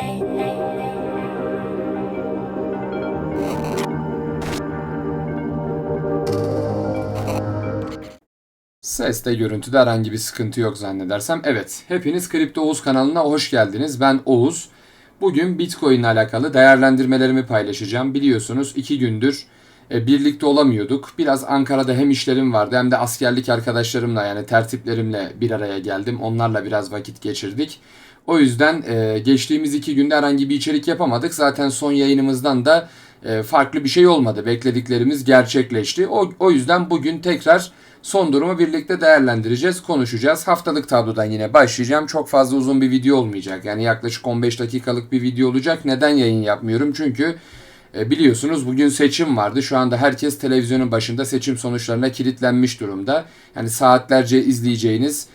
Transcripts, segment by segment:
Seste görüntüde herhangi bir sıkıntı yok zannedersem. Evet, hepiniz Kripto Oğuz kanalına hoş geldiniz. Ben Oğuz. Bugün Bitcoin ile alakalı değerlendirmelerimi paylaşacağım. Biliyorsunuz iki gündür e, birlikte olamıyorduk. Biraz Ankara'da hem işlerim vardı hem de askerlik arkadaşlarımla yani tertiplerimle bir araya geldim. Onlarla biraz vakit geçirdik. O yüzden e, geçtiğimiz iki günde herhangi bir içerik yapamadık. Zaten son yayınımızdan da e, farklı bir şey olmadı. Beklediklerimiz gerçekleşti. O, o yüzden bugün tekrar son durumu birlikte değerlendireceğiz, konuşacağız. Haftalık tablodan yine başlayacağım. Çok fazla uzun bir video olmayacak. Yani yaklaşık 15 dakikalık bir video olacak. Neden yayın yapmıyorum? Çünkü e, biliyorsunuz bugün seçim vardı. Şu anda herkes televizyonun başında seçim sonuçlarına kilitlenmiş durumda. Yani saatlerce izleyeceğiniz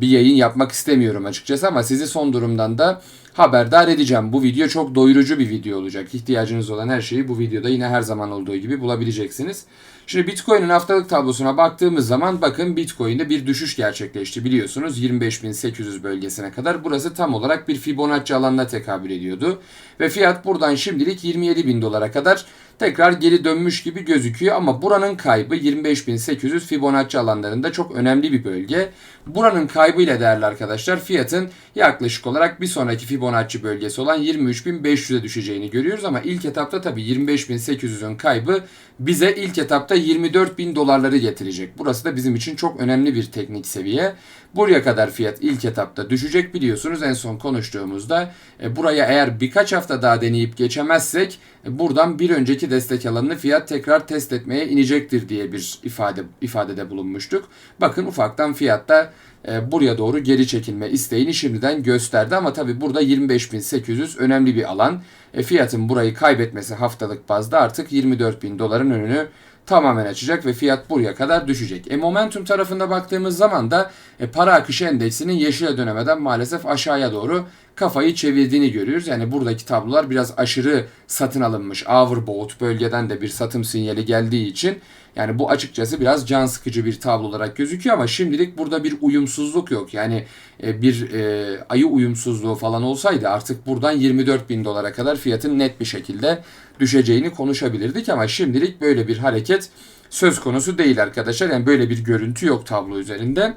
bir yayın yapmak istemiyorum açıkçası ama sizi son durumdan da haberdar edeceğim. Bu video çok doyurucu bir video olacak. İhtiyacınız olan her şeyi bu videoda yine her zaman olduğu gibi bulabileceksiniz. Şimdi Bitcoin'in haftalık tablosuna baktığımız zaman bakın Bitcoin'de bir düşüş gerçekleşti biliyorsunuz 25.800 bölgesine kadar. Burası tam olarak bir Fibonacci alanına tekabül ediyordu. Ve fiyat buradan şimdilik 27.000 dolara kadar tekrar geri dönmüş gibi gözüküyor ama buranın kaybı 25.800 Fibonacci alanlarında çok önemli bir bölge. Buranın kaybıyla değerli arkadaşlar fiyatın yaklaşık olarak bir sonraki Fibonacci bölgesi olan 23.500'e düşeceğini görüyoruz ama ilk etapta tabii 25.800'ün kaybı bize ilk etapta 24.000 dolarları getirecek. Burası da bizim için çok önemli bir teknik seviye. Buraya kadar fiyat ilk etapta düşecek biliyorsunuz en son konuştuğumuzda. E, buraya eğer birkaç hafta daha deneyip geçemezsek e, buradan bir önceki destek alanını fiyat tekrar test etmeye inecektir diye bir ifade ifadede bulunmuştuk. Bakın ufaktan fiyatta buraya doğru geri çekilme isteğini şimdiden gösterdi ama tabi burada 25.800 önemli bir alan. E, fiyatın burayı kaybetmesi haftalık bazda artık 24.000 doların önünü tamamen açacak ve fiyat buraya kadar düşecek. E momentum tarafında baktığımız zaman da e, para akışı endeksinin yeşile dönemeden maalesef aşağıya doğru kafayı çevirdiğini görüyoruz. Yani buradaki tablolar biraz aşırı satın alınmış. Overbought bölgeden de bir satım sinyali geldiği için yani bu açıkçası biraz can sıkıcı bir tablo olarak gözüküyor ama şimdilik burada bir uyumsuzluk yok. Yani e, bir e, ayı uyumsuzluğu falan olsaydı artık buradan 24 bin dolara kadar fiyatın net bir şekilde düşeceğini konuşabilirdik ama şimdilik böyle bir hareket söz konusu değil arkadaşlar. Yani böyle bir görüntü yok tablo üzerinde.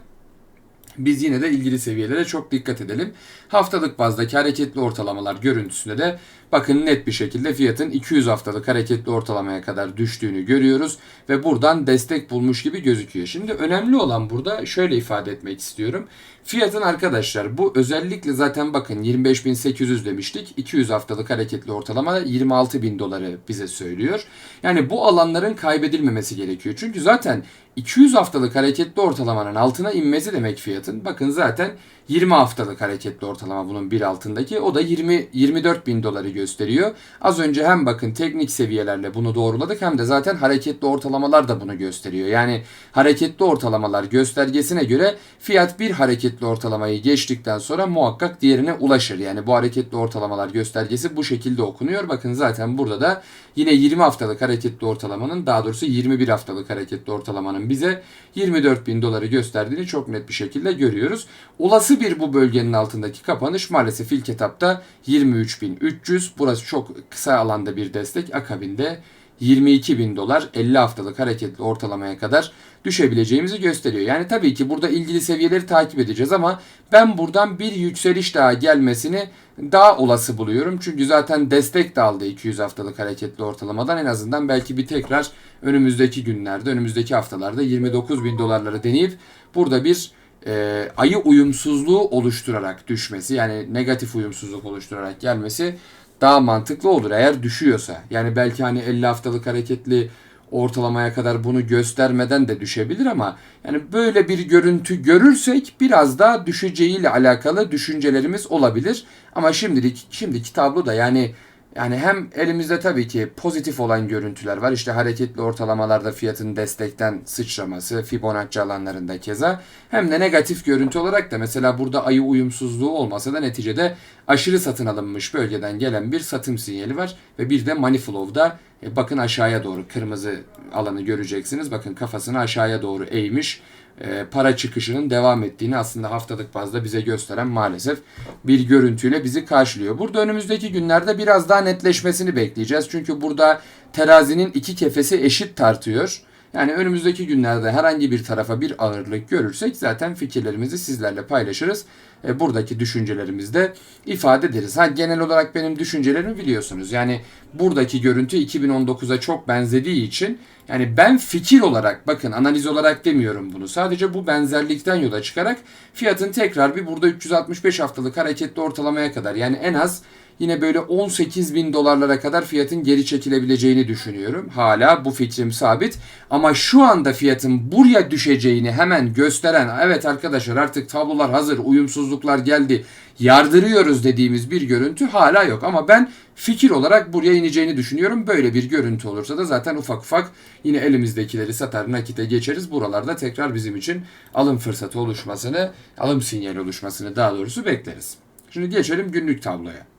Biz yine de ilgili seviyelere çok dikkat edelim. Haftalık bazdaki hareketli ortalamalar görüntüsünde de bakın net bir şekilde fiyatın 200 haftalık hareketli ortalamaya kadar düştüğünü görüyoruz ve buradan destek bulmuş gibi gözüküyor. Şimdi önemli olan burada şöyle ifade etmek istiyorum. Fiyatın arkadaşlar bu özellikle zaten bakın 25.800 demiştik. 200 haftalık hareketli ortalama 26.000 doları bize söylüyor. Yani bu alanların kaybedilmemesi gerekiyor. Çünkü zaten 200 haftalık hareketli ortalamanın altına inmesi demek fiyatın. Bakın zaten 20 haftalık hareketli ortalama bunun bir altındaki. O da 20 24 bin doları gösteriyor. Az önce hem bakın teknik seviyelerle bunu doğruladık hem de zaten hareketli ortalamalar da bunu gösteriyor. Yani hareketli ortalamalar göstergesine göre fiyat bir hareketli ortalamayı geçtikten sonra muhakkak diğerine ulaşır. Yani bu hareketli ortalamalar göstergesi bu şekilde okunuyor. Bakın zaten burada da yine 20 haftalık hareketli ortalamanın daha doğrusu 21 haftalık hareketli ortalamanın bize 24 bin doları gösterdiğini çok net bir şekilde görüyoruz. Olası bir bu bölgenin altındaki kapanış maalesef ilk etapta 23.300. Burası çok kısa alanda bir destek. Akabinde 22 bin dolar 50 haftalık hareketli ortalamaya kadar düşebileceğimizi gösteriyor. Yani tabii ki burada ilgili seviyeleri takip edeceğiz ama ben buradan bir yükseliş daha gelmesini daha olası buluyorum. Çünkü zaten destek de aldı 200 haftalık hareketli ortalamadan en azından belki bir tekrar önümüzdeki günlerde, önümüzdeki haftalarda 29 bin dolarları deneyip burada bir e, ayı uyumsuzluğu oluşturarak düşmesi yani negatif uyumsuzluk oluşturarak gelmesi daha mantıklı olur eğer düşüyorsa. Yani belki hani 50 haftalık hareketli ortalamaya kadar bunu göstermeden de düşebilir ama yani böyle bir görüntü görürsek biraz daha düşeceğiyle alakalı düşüncelerimiz olabilir. Ama şimdilik şimdiki tablo da yani yani hem elimizde tabii ki pozitif olan görüntüler var. İşte hareketli ortalamalarda fiyatın destekten sıçraması, Fibonacci alanlarında keza. Hem de negatif görüntü olarak da mesela burada ayı uyumsuzluğu olmasa da neticede aşırı satın alınmış bölgeden gelen bir satım sinyali var ve bir de money flow'da e, bakın aşağıya doğru kırmızı alanı göreceksiniz. Bakın kafasını aşağıya doğru eğmiş. E, para çıkışının devam ettiğini aslında haftalık bazda bize gösteren maalesef bir görüntüyle bizi karşılıyor. Burada önümüzdeki günlerde biraz daha netleşmesini bekleyeceğiz. Çünkü burada terazinin iki kefesi eşit tartıyor. Yani önümüzdeki günlerde herhangi bir tarafa bir ağırlık görürsek zaten fikirlerimizi sizlerle paylaşırız. E, buradaki düşüncelerimizi de ifade ederiz. Ha genel olarak benim düşüncelerimi biliyorsunuz. Yani buradaki görüntü 2019'a çok benzediği için yani ben fikir olarak bakın analiz olarak demiyorum bunu. Sadece bu benzerlikten yola çıkarak fiyatın tekrar bir burada 365 haftalık hareketli ortalamaya kadar yani en az yine böyle 18 bin dolarlara kadar fiyatın geri çekilebileceğini düşünüyorum. Hala bu fikrim sabit. Ama şu anda fiyatın buraya düşeceğini hemen gösteren evet arkadaşlar artık tablolar hazır uyumsuzluklar geldi yardırıyoruz dediğimiz bir görüntü hala yok. Ama ben fikir olarak buraya ineceğini düşünüyorum. Böyle bir görüntü olursa da zaten ufak ufak yine elimizdekileri satar nakite geçeriz. Buralarda tekrar bizim için alım fırsatı oluşmasını, alım sinyali oluşmasını daha doğrusu bekleriz. Şimdi geçelim günlük tabloya.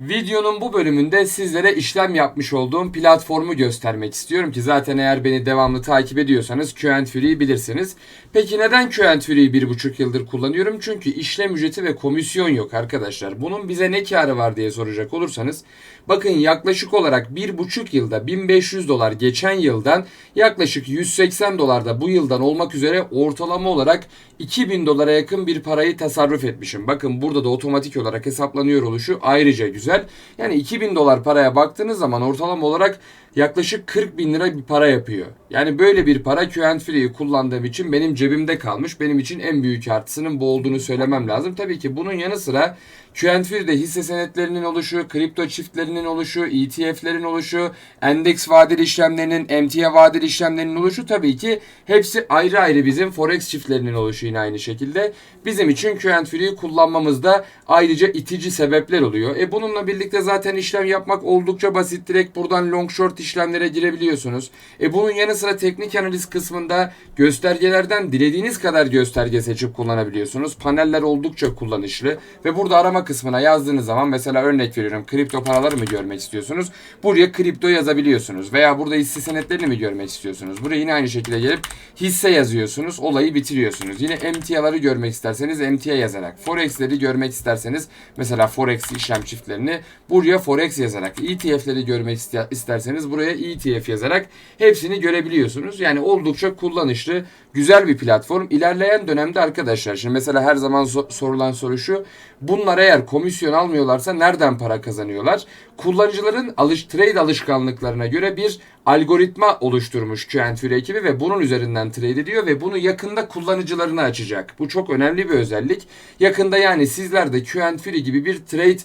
Videonun bu bölümünde sizlere işlem yapmış olduğum platformu göstermek istiyorum ki zaten eğer beni devamlı takip ediyorsanız Q&Free'yi bilirsiniz. Peki neden Q&Free'yi bir buçuk yıldır kullanıyorum? Çünkü işlem ücreti ve komisyon yok arkadaşlar. Bunun bize ne karı var diye soracak olursanız bakın yaklaşık olarak bir buçuk yılda 1500 dolar geçen yıldan yaklaşık 180 dolarda bu yıldan olmak üzere ortalama olarak 2000 dolara yakın bir parayı tasarruf etmişim. Bakın burada da otomatik olarak hesaplanıyor oluşu ayrıca güzel. Yani 2000 dolar paraya baktığınız zaman ortalama olarak yaklaşık 40 bin lira bir para yapıyor. Yani böyle bir para Q&Free'yi kullandığım için benim cebimde kalmış. Benim için en büyük artısının bu olduğunu söylemem lazım. Tabii ki bunun yanı sıra Q&Free'de hisse senetlerinin oluşu, kripto çiftlerinin oluşu, ETF'lerin oluşu, endeks vadeli işlemlerinin, emtia vadeli işlemlerinin oluşu tabii ki hepsi ayrı ayrı bizim forex çiftlerinin oluşu yine aynı şekilde. Bizim için Q&Free'yi kullanmamızda ayrıca itici sebepler oluyor. E bununla birlikte zaten işlem yapmak oldukça basit. Direkt buradan long short işlemlere girebiliyorsunuz. E bunun yanı sıra teknik analiz kısmında göstergelerden dilediğiniz kadar gösterge seçip kullanabiliyorsunuz. Paneller oldukça kullanışlı ve burada arama kısmına yazdığınız zaman mesela örnek veriyorum kripto paraları mı görmek istiyorsunuz? Buraya kripto yazabiliyorsunuz veya burada hisse senetlerini mi görmek istiyorsunuz? Buraya yine aynı şekilde gelip hisse yazıyorsunuz. Olayı bitiriyorsunuz. Yine emtiaları görmek isterseniz emtia yazarak. Forex'leri görmek isterseniz mesela forex işlem çiftlerini buraya forex yazarak. ETF'leri görmek isterseniz buraya ETF yazarak hepsini görebiliyorsunuz. Yani oldukça kullanışlı, güzel bir platform. İlerleyen dönemde arkadaşlar şimdi mesela her zaman sorulan soru şu. Bunlar eğer komisyon almıyorlarsa nereden para kazanıyorlar? Kullanıcıların alış trade alışkanlıklarına göre bir algoritma oluşturmuş Q&A ekibi ve bunun üzerinden trade ediyor ve bunu yakında kullanıcılarına açacak. Bu çok önemli bir özellik. Yakında yani sizler de Q&A gibi bir trade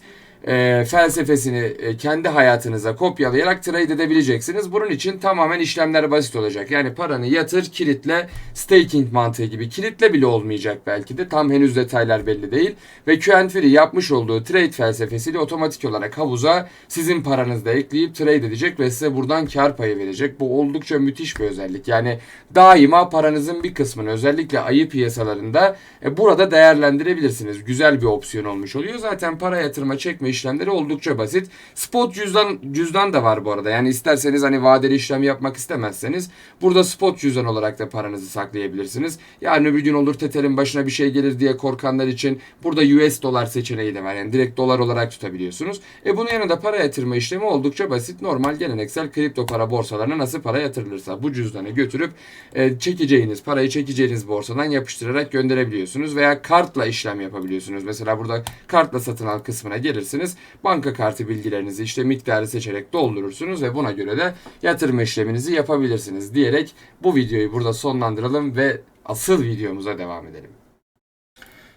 e, felsefesini e, kendi hayatınıza kopyalayarak trade edebileceksiniz. Bunun için tamamen işlemler basit olacak. Yani paranı yatır, kilitle, staking mantığı gibi. Kilitle bile olmayacak belki de. Tam henüz detaylar belli değil. Ve Q&Free yapmış olduğu trade felsefesiyle otomatik olarak havuza sizin paranızı da ekleyip trade edecek ve size buradan kar payı verecek. Bu oldukça müthiş bir özellik. Yani daima paranızın bir kısmını özellikle ayı piyasalarında e, burada değerlendirebilirsiniz. Güzel bir opsiyon olmuş oluyor. Zaten para yatırma çekme işlemleri oldukça basit. Spot cüzdan cüzdan da var bu arada. Yani isterseniz hani vadeli işlem yapmak istemezseniz burada spot cüzdan olarak da paranızı saklayabilirsiniz. Yani öbür gün olur tetelin başına bir şey gelir diye korkanlar için burada US dolar seçeneği de var. Yani direkt dolar olarak tutabiliyorsunuz. E bunun yanında para yatırma işlemi oldukça basit. Normal geleneksel kripto para borsalarına nasıl para yatırılırsa bu cüzdanı götürüp e, çekeceğiniz parayı çekeceğiniz borsadan yapıştırarak gönderebiliyorsunuz veya kartla işlem yapabiliyorsunuz. Mesela burada kartla satın al kısmına gelirsiniz isterseniz banka kartı bilgilerinizi işte miktarı seçerek doldurursunuz ve buna göre de yatırım işleminizi yapabilirsiniz diyerek bu videoyu burada sonlandıralım ve asıl videomuza devam edelim.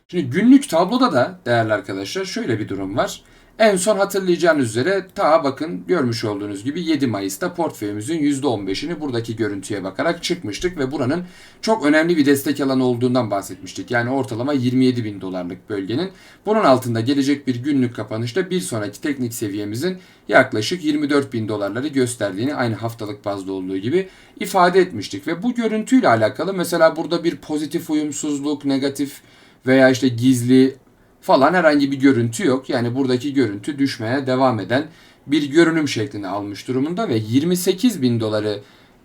Şimdi günlük tabloda da değerli arkadaşlar şöyle bir durum var. En son hatırlayacağınız üzere ta bakın görmüş olduğunuz gibi 7 Mayıs'ta portföyümüzün %15'ini buradaki görüntüye bakarak çıkmıştık ve buranın çok önemli bir destek alanı olduğundan bahsetmiştik. Yani ortalama 27 bin dolarlık bölgenin bunun altında gelecek bir günlük kapanışta bir sonraki teknik seviyemizin yaklaşık 24 bin dolarları gösterdiğini aynı haftalık bazda olduğu gibi ifade etmiştik. Ve bu görüntüyle alakalı mesela burada bir pozitif uyumsuzluk, negatif veya işte gizli falan herhangi bir görüntü yok. Yani buradaki görüntü düşmeye devam eden bir görünüm şeklini almış durumunda ve 28 bin doları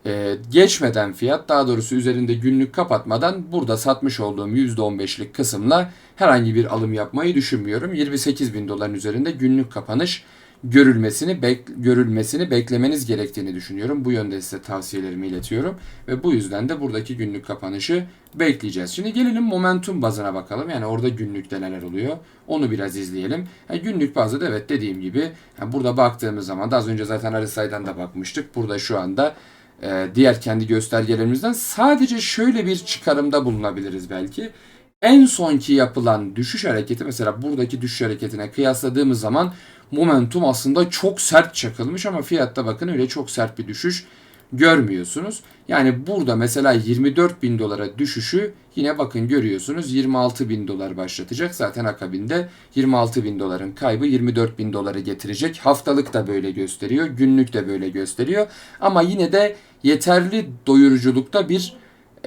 e, geçmeden fiyat daha doğrusu üzerinde günlük kapatmadan burada satmış olduğum %15'lik kısımla herhangi bir alım yapmayı düşünmüyorum. 28 bin doların üzerinde günlük kapanış görülmesini bek görülmesini beklemeniz gerektiğini düşünüyorum. Bu yönde size tavsiyelerimi iletiyorum ve bu yüzden de buradaki günlük kapanışı bekleyeceğiz. Şimdi gelelim momentum bazına bakalım. Yani orada günlükte neler oluyor? Onu biraz izleyelim. Yani günlük bazda da evet dediğim gibi yani burada baktığımız zaman da az önce zaten RSI'dan da bakmıştık. Burada şu anda e, diğer kendi göstergelerimizden sadece şöyle bir çıkarımda bulunabiliriz belki. En sonki yapılan düşüş hareketi mesela buradaki düşüş hareketine kıyasladığımız zaman momentum aslında çok sert çakılmış ama fiyatta bakın öyle çok sert bir düşüş görmüyorsunuz. Yani burada mesela 24 bin dolara düşüşü yine bakın görüyorsunuz 26 bin dolar başlatacak. Zaten akabinde 26 bin doların kaybı 24 bin doları getirecek. Haftalık da böyle gösteriyor. Günlük de böyle gösteriyor. Ama yine de yeterli doyuruculukta bir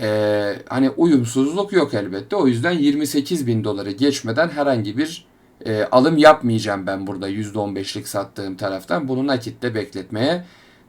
e, hani uyumsuzluk yok elbette. O yüzden 28 bin doları geçmeden herhangi bir e, alım yapmayacağım ben burada %15'lik sattığım taraftan. Bunu nakitte bekletmeye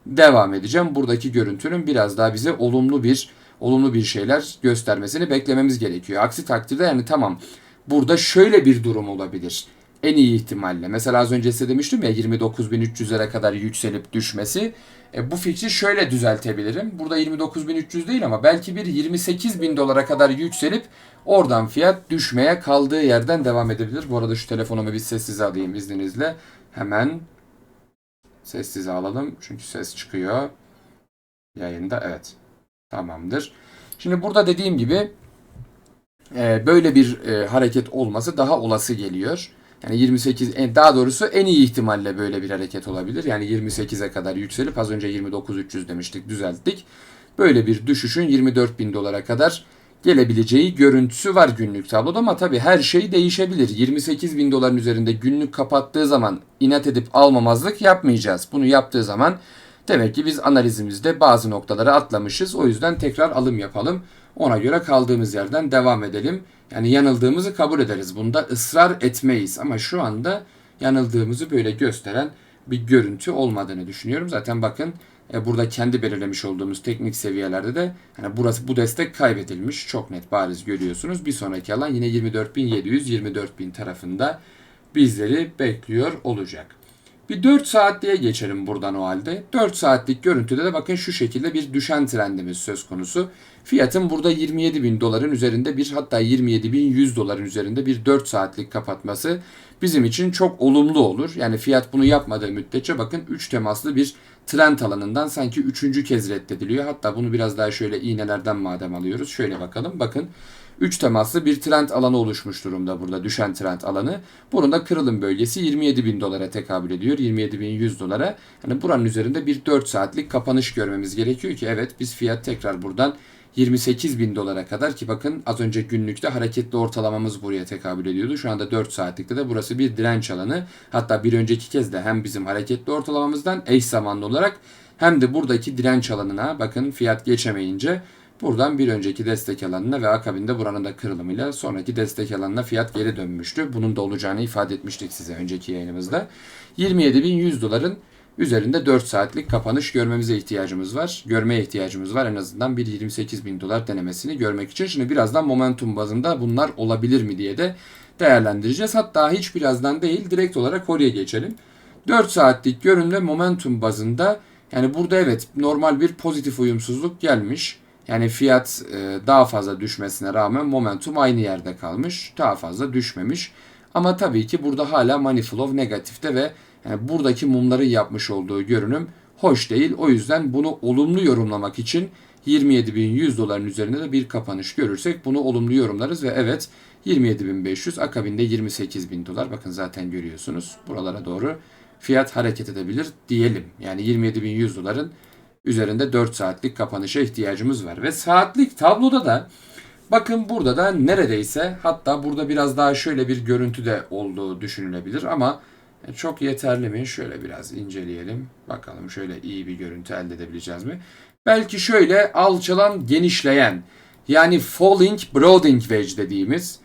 devam edeceğim. Buradaki görüntünün biraz daha bize olumlu bir olumlu bir şeyler göstermesini beklememiz gerekiyor. Aksi takdirde yani tamam burada şöyle bir durum olabilir. En iyi ihtimalle. Mesela az önce size demiştim ya 29.300'lere kadar yükselip düşmesi. E, bu fikri şöyle düzeltebilirim. Burada 29.300 değil ama belki bir 28.000 dolara kadar yükselip oradan fiyat düşmeye kaldığı yerden devam edebilir. Bu arada şu telefonumu bir sessize alayım izninizle. Hemen sessize alalım. Çünkü ses çıkıyor. Yayında evet. Tamamdır. Şimdi burada dediğim gibi e, böyle bir e, hareket olması daha olası geliyor. Yani 28 en daha doğrusu en iyi ihtimalle böyle bir hareket olabilir. Yani 28'e kadar yükselip az önce 29.300 demiştik düzelttik. Böyle bir düşüşün 24 bin dolara kadar gelebileceği görüntüsü var günlük tabloda ama tabii her şey değişebilir. 28 bin doların üzerinde günlük kapattığı zaman inat edip almamazlık yapmayacağız. Bunu yaptığı zaman demek ki biz analizimizde bazı noktaları atlamışız. O yüzden tekrar alım yapalım. Ona göre kaldığımız yerden devam edelim. Yani yanıldığımızı kabul ederiz. Bunda ısrar etmeyiz. Ama şu anda yanıldığımızı böyle gösteren bir görüntü olmadığını düşünüyorum. Zaten bakın e, burada kendi belirlemiş olduğumuz teknik seviyelerde de yani burası bu destek kaybedilmiş. Çok net bariz görüyorsunuz. Bir sonraki alan yine 24.700 24.000 tarafında bizleri bekliyor olacak. Bir 4 saatliğe geçelim buradan o halde. 4 saatlik görüntüde de bakın şu şekilde bir düşen trendimiz söz konusu. Fiyatın burada 27 bin doların üzerinde bir hatta 27 bin 100 doların üzerinde bir 4 saatlik kapatması bizim için çok olumlu olur. Yani fiyat bunu yapmadığı müddetçe bakın 3 temaslı bir trend alanından sanki 3. kez reddediliyor. Hatta bunu biraz daha şöyle iğnelerden madem alıyoruz. Şöyle bakalım. Bakın 3 temaslı bir trend alanı oluşmuş durumda burada düşen trend alanı. Bunun da kırılım bölgesi 27 bin dolara tekabül ediyor. 27 bin 100 dolara. Yani buranın üzerinde bir 4 saatlik kapanış görmemiz gerekiyor ki evet biz fiyat tekrar buradan 28 bin dolara kadar ki bakın az önce günlükte hareketli ortalamamız buraya tekabül ediyordu. Şu anda 4 saatlikte de burası bir direnç alanı. Hatta bir önceki kez de hem bizim hareketli ortalamamızdan eş zamanlı olarak hem de buradaki direnç alanına bakın fiyat geçemeyince Buradan bir önceki destek alanına ve akabinde buranın da kırılımıyla sonraki destek alanına fiyat geri dönmüştü. Bunun da olacağını ifade etmiştik size önceki yayınımızda. 27.100 doların üzerinde 4 saatlik kapanış görmemize ihtiyacımız var. Görmeye ihtiyacımız var en azından bir 28 bin dolar denemesini görmek için. Şimdi birazdan momentum bazında bunlar olabilir mi diye de değerlendireceğiz. Hatta hiç birazdan değil direkt olarak oraya geçelim. 4 saatlik görünme momentum bazında yani burada evet normal bir pozitif uyumsuzluk gelmiş. Yani fiyat e, daha fazla düşmesine rağmen momentum aynı yerde kalmış. Daha fazla düşmemiş. Ama tabii ki burada hala money flow negatifte ve yani buradaki mumların yapmış olduğu görünüm hoş değil. O yüzden bunu olumlu yorumlamak için 27.100 doların üzerinde de bir kapanış görürsek bunu olumlu yorumlarız ve evet 27.500 akabinde 28.000 dolar bakın zaten görüyorsunuz buralara doğru fiyat hareket edebilir diyelim. Yani 27.100 doların üzerinde 4 saatlik kapanışa ihtiyacımız var. Ve saatlik tabloda da bakın burada da neredeyse hatta burada biraz daha şöyle bir görüntü de olduğu düşünülebilir ama çok yeterli mi? Şöyle biraz inceleyelim. Bakalım şöyle iyi bir görüntü elde edebileceğiz mi? Belki şöyle alçalan genişleyen yani falling broadening wedge dediğimiz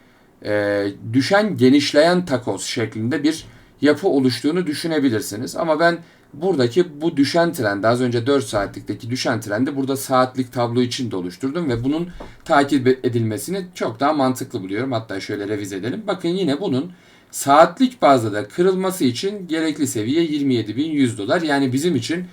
e, düşen genişleyen takoz şeklinde bir yapı oluştuğunu düşünebilirsiniz. Ama ben buradaki bu düşen trendi az önce 4 saatlikteki düşen trendi burada saatlik tablo için de oluşturdum ve bunun takip edilmesini çok daha mantıklı buluyorum. Hatta şöyle revize edelim. Bakın yine bunun saatlik bazda da kırılması için gerekli seviye 27.100 dolar. Yani bizim için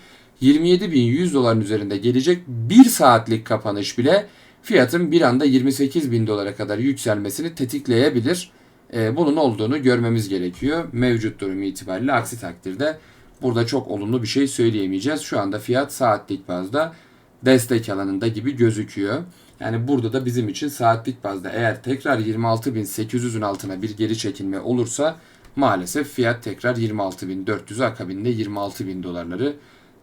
27.100 doların üzerinde gelecek 1 saatlik kapanış bile fiyatın bir anda 28.000 dolara kadar yükselmesini tetikleyebilir. Ee, bunun olduğunu görmemiz gerekiyor. Mevcut durum itibariyle aksi takdirde burada çok olumlu bir şey söyleyemeyeceğiz. Şu anda fiyat saatlik bazda destek alanında gibi gözüküyor. Yani burada da bizim için saatlik bazda eğer tekrar 26.800'ün altına bir geri çekilme olursa maalesef fiyat tekrar 26.400 akabinde 26.000 dolarları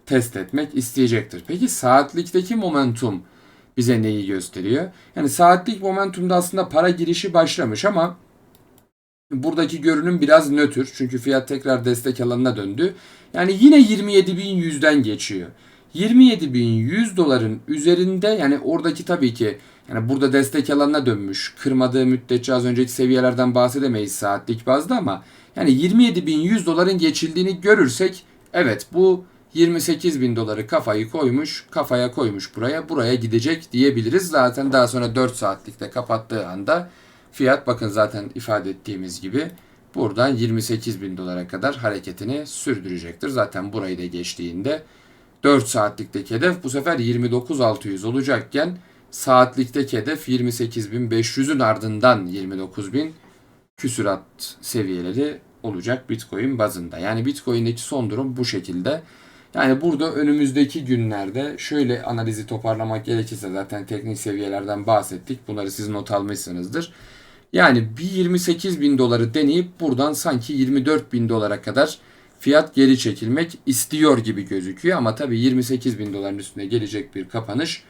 test etmek isteyecektir. Peki saatlikteki momentum bize neyi gösteriyor? Yani saatlik momentumda aslında para girişi başlamış ama buradaki görünüm biraz nötr. Çünkü fiyat tekrar destek alanına döndü. Yani yine 27.100'den geçiyor. 27.100 doların üzerinde yani oradaki tabii ki yani burada destek alanına dönmüş. Kırmadığı müddetçe az önceki seviyelerden bahsedemeyiz saatlik bazda ama yani 27.100 doların geçildiğini görürsek evet bu 28 bin doları kafayı koymuş, kafaya koymuş buraya, buraya gidecek diyebiliriz. Zaten daha sonra 4 saatlikte kapattığı anda fiyat bakın zaten ifade ettiğimiz gibi buradan 28 bin dolara kadar hareketini sürdürecektir. Zaten burayı da geçtiğinde 4 saatlikteki hedef bu sefer 29.600 olacakken saatlikteki hedef 28.500'ün ardından 29.000 küsurat seviyeleri olacak Bitcoin bazında. Yani Bitcoin'deki son durum bu şekilde. Yani burada önümüzdeki günlerde şöyle analizi toparlamak gerekirse zaten teknik seviyelerden bahsettik. Bunları siz not almışsınızdır. Yani bir 28 bin doları deneyip buradan sanki 24 bin dolara kadar fiyat geri çekilmek istiyor gibi gözüküyor. Ama tabii 28 bin doların üstüne gelecek bir kapanış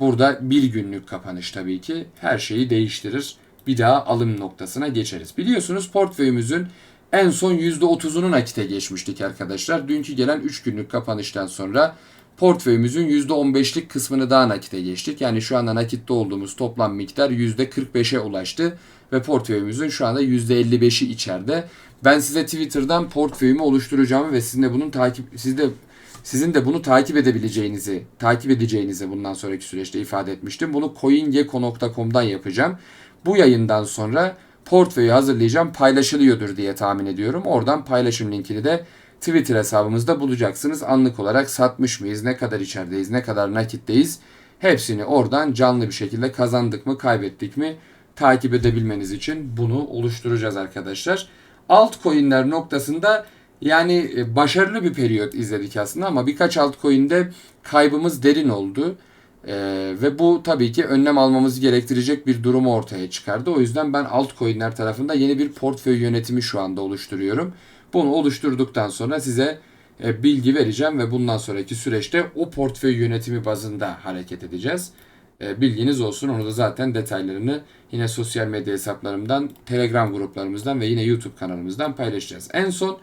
burada bir günlük kapanış tabii ki her şeyi değiştirir. Bir daha alım noktasına geçeriz. Biliyorsunuz portföyümüzün en son %30'unu nakite geçmiştik arkadaşlar. Dünkü gelen 3 günlük kapanıştan sonra portföyümüzün %15'lik kısmını daha nakite geçtik. Yani şu anda nakitte olduğumuz toplam miktar %45'e ulaştı ve portföyümüzün şu anda %55'i içeride. Ben size Twitter'dan portföyümü oluşturacağımı ve sizin de bunun takip siz de sizin de bunu takip edebileceğinizi, takip edeceğinizi bundan sonraki süreçte ifade etmiştim. Bunu coingecko.com'dan yapacağım. Bu yayından sonra portföyü hazırlayacağım paylaşılıyordur diye tahmin ediyorum. Oradan paylaşım linkini de Twitter hesabımızda bulacaksınız. Anlık olarak satmış mıyız, ne kadar içerideyiz, ne kadar nakitteyiz hepsini oradan canlı bir şekilde kazandık mı, kaybettik mi takip edebilmeniz için bunu oluşturacağız arkadaşlar. Altcoin'ler noktasında yani e, başarılı bir periyot izledik aslında ama birkaç altcoin'de kaybımız derin oldu. Ee, ve bu tabii ki önlem almamız gerektirecek bir durumu ortaya çıkardı. O yüzden ben altcoin'ler tarafında yeni bir portföy yönetimi şu anda oluşturuyorum. Bunu oluşturduktan sonra size e, bilgi vereceğim ve bundan sonraki süreçte o portföy yönetimi bazında hareket edeceğiz. E, bilginiz olsun. Onu da zaten detaylarını yine sosyal medya hesaplarımdan, Telegram gruplarımızdan ve yine YouTube kanalımızdan paylaşacağız. En son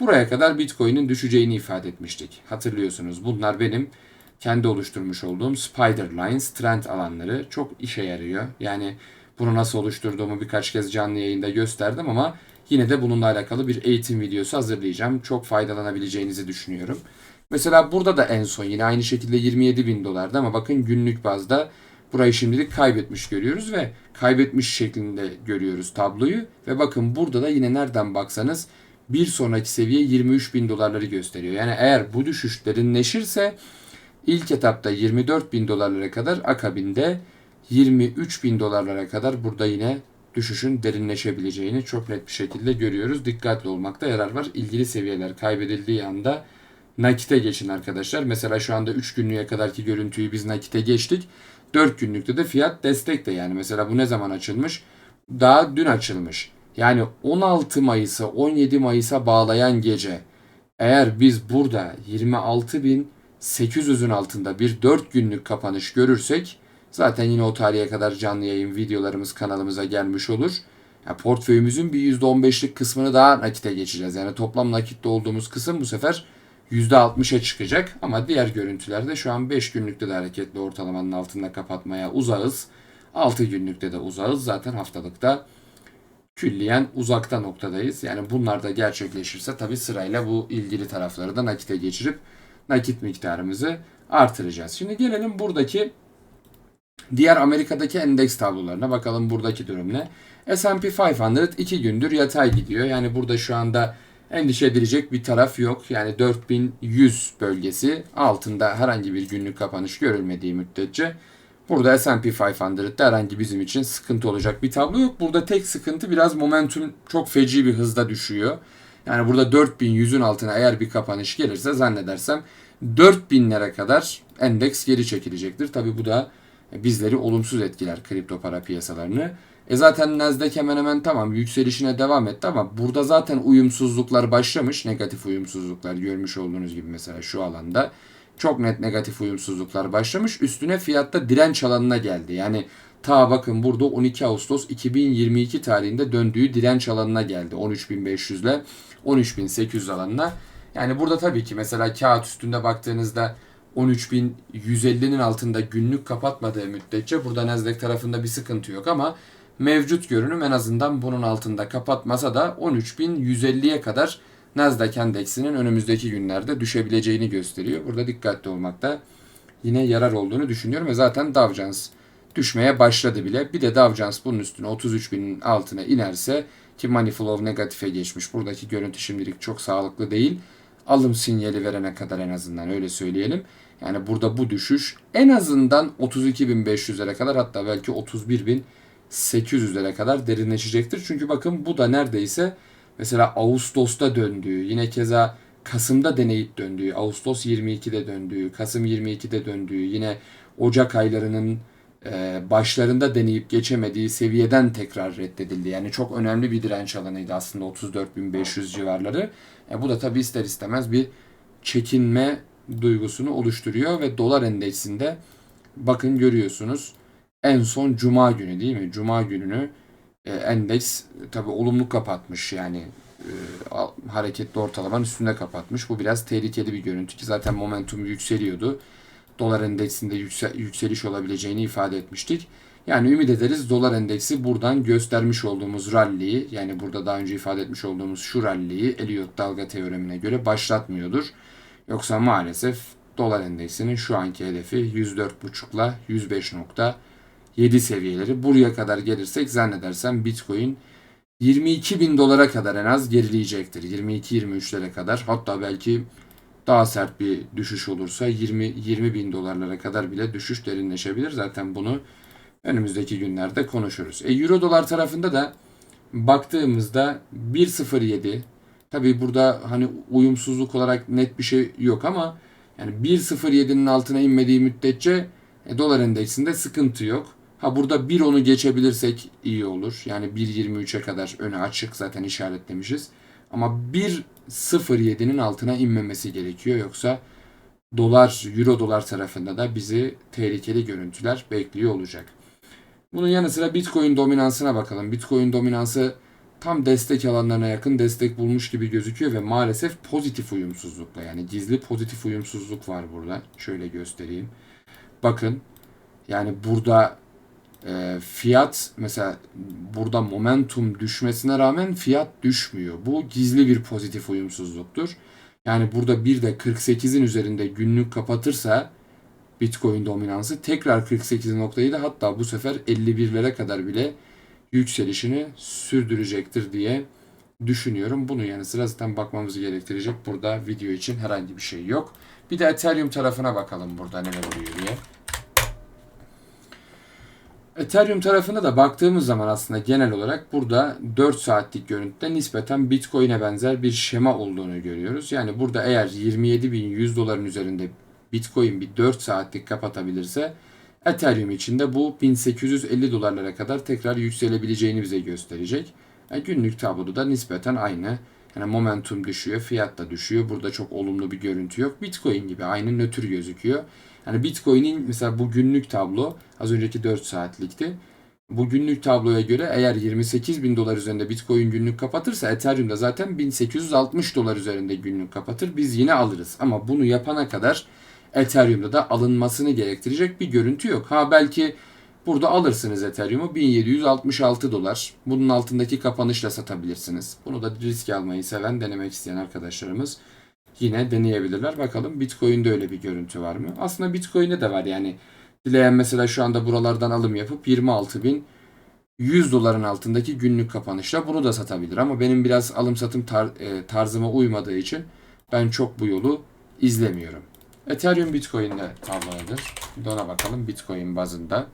buraya kadar Bitcoin'in düşeceğini ifade etmiştik. Hatırlıyorsunuz. Bunlar benim kendi oluşturmuş olduğum Spider Lines trend alanları çok işe yarıyor. Yani bunu nasıl oluşturduğumu birkaç kez canlı yayında gösterdim ama yine de bununla alakalı bir eğitim videosu hazırlayacağım. Çok faydalanabileceğinizi düşünüyorum. Mesela burada da en son yine aynı şekilde 27 bin dolardı ama bakın günlük bazda burayı şimdilik kaybetmiş görüyoruz ve kaybetmiş şeklinde görüyoruz tabloyu. Ve bakın burada da yine nereden baksanız bir sonraki seviye 23 bin dolarları gösteriyor. Yani eğer bu düşüş derinleşirse İlk etapta 24 bin dolarlara kadar akabinde 23 bin dolarlara kadar burada yine düşüşün derinleşebileceğini çok net bir şekilde görüyoruz. Dikkatli olmakta yarar var. İlgili seviyeler kaybedildiği anda nakite geçin arkadaşlar. Mesela şu anda 3 günlüğe kadarki görüntüyü biz nakite geçtik. 4 günlükte de fiyat destekte yani. Mesela bu ne zaman açılmış? Daha dün açılmış. Yani 16 Mayıs'a 17 Mayıs'a bağlayan gece eğer biz burada 26 bin 800'ün altında bir 4 günlük kapanış görürsek zaten yine o tarihe kadar canlı yayın videolarımız kanalımıza gelmiş olur. Yani portföyümüzün bir %15'lik kısmını daha nakite geçeceğiz. Yani toplam nakitte olduğumuz kısım bu sefer %60'a çıkacak. Ama diğer görüntülerde şu an 5 günlükte de hareketli ortalamanın altında kapatmaya uzağız. 6 günlükte de uzağız. Zaten haftalıkta külliyen uzakta noktadayız. Yani bunlar da gerçekleşirse tabi sırayla bu ilgili tarafları da nakite geçirip nakit miktarımızı artıracağız. Şimdi gelelim buradaki diğer Amerika'daki endeks tablolarına bakalım buradaki durum ne? S&P 500 2 gündür yatay gidiyor. Yani burada şu anda endişe edilecek bir taraf yok. Yani 4100 bölgesi altında herhangi bir günlük kapanış görülmediği müddetçe burada S&P 500'da herhangi bizim için sıkıntı olacak bir tablo yok. Burada tek sıkıntı biraz momentum çok feci bir hızda düşüyor. Yani burada 4100'ün altına eğer bir kapanış gelirse zannedersem 4000'lere kadar endeks geri çekilecektir. Tabi bu da bizleri olumsuz etkiler kripto para piyasalarını. E zaten Nasdaq hemen hemen tamam yükselişine devam etti ama burada zaten uyumsuzluklar başlamış. Negatif uyumsuzluklar görmüş olduğunuz gibi mesela şu alanda. Çok net negatif uyumsuzluklar başlamış. Üstüne fiyatta direnç alanına geldi. Yani ta bakın burada 12 Ağustos 2022 tarihinde döndüğü direnç alanına geldi. 13.500 ile 13.800 alanına. Yani burada tabii ki mesela kağıt üstünde baktığınızda 13.150'nin altında günlük kapatmadığı müddetçe burada Nasdaq tarafında bir sıkıntı yok ama mevcut görünüm en azından bunun altında kapatmasa da 13.150'ye kadar Nasdaq endeksinin önümüzdeki günlerde düşebileceğini gösteriyor. Burada dikkatli olmakta yine yarar olduğunu düşünüyorum ve zaten Dow Jones düşmeye başladı bile. Bir de Dow Jones bunun üstüne 33.000'in altına inerse ki money flow negatife geçmiş. Buradaki görüntü şimdilik çok sağlıklı değil. Alım sinyali verene kadar en azından öyle söyleyelim. Yani burada bu düşüş en azından 32.500'lere kadar hatta belki 31.800'lere kadar derinleşecektir. Çünkü bakın bu da neredeyse mesela Ağustos'ta döndüğü, yine keza Kasım'da deneyip döndüğü, Ağustos 22'de döndüğü, Kasım 22'de döndüğü, yine Ocak aylarının e, başlarında deneyip geçemediği seviyeden tekrar reddedildi. Yani çok önemli bir direnç alanıydı aslında 34.500 civarları. E, bu da tabi ister istemez bir çekinme duygusunu oluşturuyor ve dolar endeksinde bakın görüyorsunuz en son cuma günü değil mi? Cuma gününü e, endeks tabi olumlu kapatmış yani e, hareketli ortalamanın üstünde kapatmış. Bu biraz tehlikeli bir görüntü ki zaten momentum yükseliyordu. Dolar endeksinde yüksel, yükseliş olabileceğini ifade etmiştik. Yani ümit ederiz dolar endeksi buradan göstermiş olduğumuz ralliyi yani burada daha önce ifade etmiş olduğumuz şu ralliyi Elliott dalga teoremine göre başlatmıyordur. Yoksa maalesef dolar endeksinin şu anki hedefi 104.5 ile 105.7 seviyeleri. Buraya kadar gelirsek zannedersem Bitcoin 22 bin dolara kadar en az gerileyecektir. 22-23'lere kadar hatta belki daha sert bir düşüş olursa 20 20 bin dolarlara kadar bile düşüş derinleşebilir. Zaten bunu önümüzdeki günlerde konuşuruz. E, Euro dolar tarafında da baktığımızda 1.07 Tabii burada hani uyumsuzluk olarak net bir şey yok ama yani 1.07'nin altına inmediği müddetçe e, dolar endeksinde sıkıntı yok. Ha burada 1.10'u geçebilirsek iyi olur. Yani 1.23'e kadar öne açık zaten işaretlemişiz. Ama 1.07'nin altına inmemesi gerekiyor. Yoksa dolar, euro dolar tarafında da bizi tehlikeli görüntüler bekliyor olacak. Bunun yanı sıra Bitcoin dominansına bakalım. Bitcoin dominansı tam destek alanlarına yakın destek bulmuş gibi gözüküyor ve maalesef pozitif uyumsuzlukla yani gizli pozitif uyumsuzluk var burada. Şöyle göstereyim. Bakın yani burada e, fiyat mesela burada momentum düşmesine rağmen fiyat düşmüyor. Bu gizli bir pozitif uyumsuzluktur. Yani burada bir de 48'in üzerinde günlük kapatırsa Bitcoin dominansı tekrar 48.7 hatta bu sefer 51'lere kadar bile yükselişini sürdürecektir diye düşünüyorum. Bunun yanı sıra zaten bakmamız gerektirecek. Burada video için herhangi bir şey yok. Bir de Ethereum tarafına bakalım burada neler oluyor diye. Ethereum tarafına da baktığımız zaman aslında genel olarak burada 4 saatlik görüntüde nispeten Bitcoin'e benzer bir şema olduğunu görüyoruz. Yani burada eğer 27.100 doların üzerinde Bitcoin bir 4 saatlik kapatabilirse Ethereum için de bu 1850 dolarlara kadar tekrar yükselebileceğini bize gösterecek. Yani günlük tabloda da nispeten aynı. Yani momentum düşüyor, fiyat da düşüyor. Burada çok olumlu bir görüntü yok. Bitcoin gibi aynı nötr gözüküyor. Yani Bitcoin'in mesela bu günlük tablo az önceki 4 saatlikti. Bu günlük tabloya göre eğer 28 bin dolar üzerinde Bitcoin günlük kapatırsa Ethereum da zaten 1860 dolar üzerinde günlük kapatır. Biz yine alırız. Ama bunu yapana kadar Ethereum'da da alınmasını gerektirecek bir görüntü yok. Ha belki Burada alırsınız Ethereum'u 1766 dolar. Bunun altındaki kapanışla satabilirsiniz. Bunu da risk almayı seven, denemek isteyen arkadaşlarımız yine deneyebilirler. Bakalım Bitcoin'de öyle bir görüntü var mı? Aslında Bitcoin'de de var yani. Dileyen mesela şu anda buralardan alım yapıp 26.100 doların altındaki günlük kapanışla bunu da satabilir. Ama benim biraz alım satım tar- e, tarzıma uymadığı için ben çok bu yolu izlemiyorum. Ethereum Bitcoin'de tablodadır. Bir de ona bakalım Bitcoin bazında.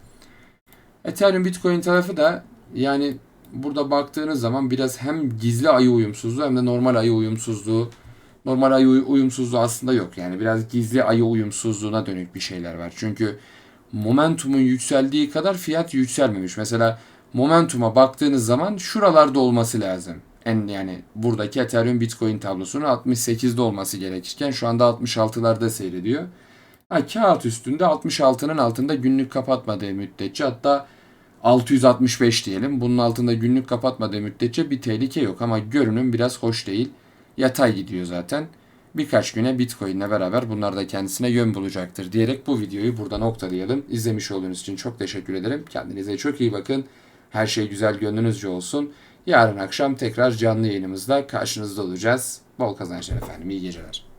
Ethereum Bitcoin tarafı da yani burada baktığınız zaman biraz hem gizli ayı uyumsuzluğu hem de normal ayı uyumsuzluğu normal ayı uy- uyumsuzluğu aslında yok. Yani biraz gizli ayı uyumsuzluğuna dönük bir şeyler var. Çünkü momentumun yükseldiği kadar fiyat yükselmemiş. Mesela momentuma baktığınız zaman şuralarda olması lazım. En yani buradaki Ethereum Bitcoin tablosunun 68'de olması gerekirken şu anda 66'larda seyrediyor. Ha, kağıt üstünde 66'nın altında günlük kapatmadığı müddetçe hatta 665 diyelim. Bunun altında günlük kapatmadığı müddetçe bir tehlike yok ama görünüm biraz hoş değil. Yatay gidiyor zaten. Birkaç güne Bitcoin ile beraber bunlar da kendisine yön bulacaktır diyerek bu videoyu burada noktalayalım. İzlemiş olduğunuz için çok teşekkür ederim. Kendinize çok iyi bakın. Her şey güzel gönlünüzce olsun. Yarın akşam tekrar canlı yayınımızda karşınızda olacağız. Bol kazançlar efendim. İyi geceler.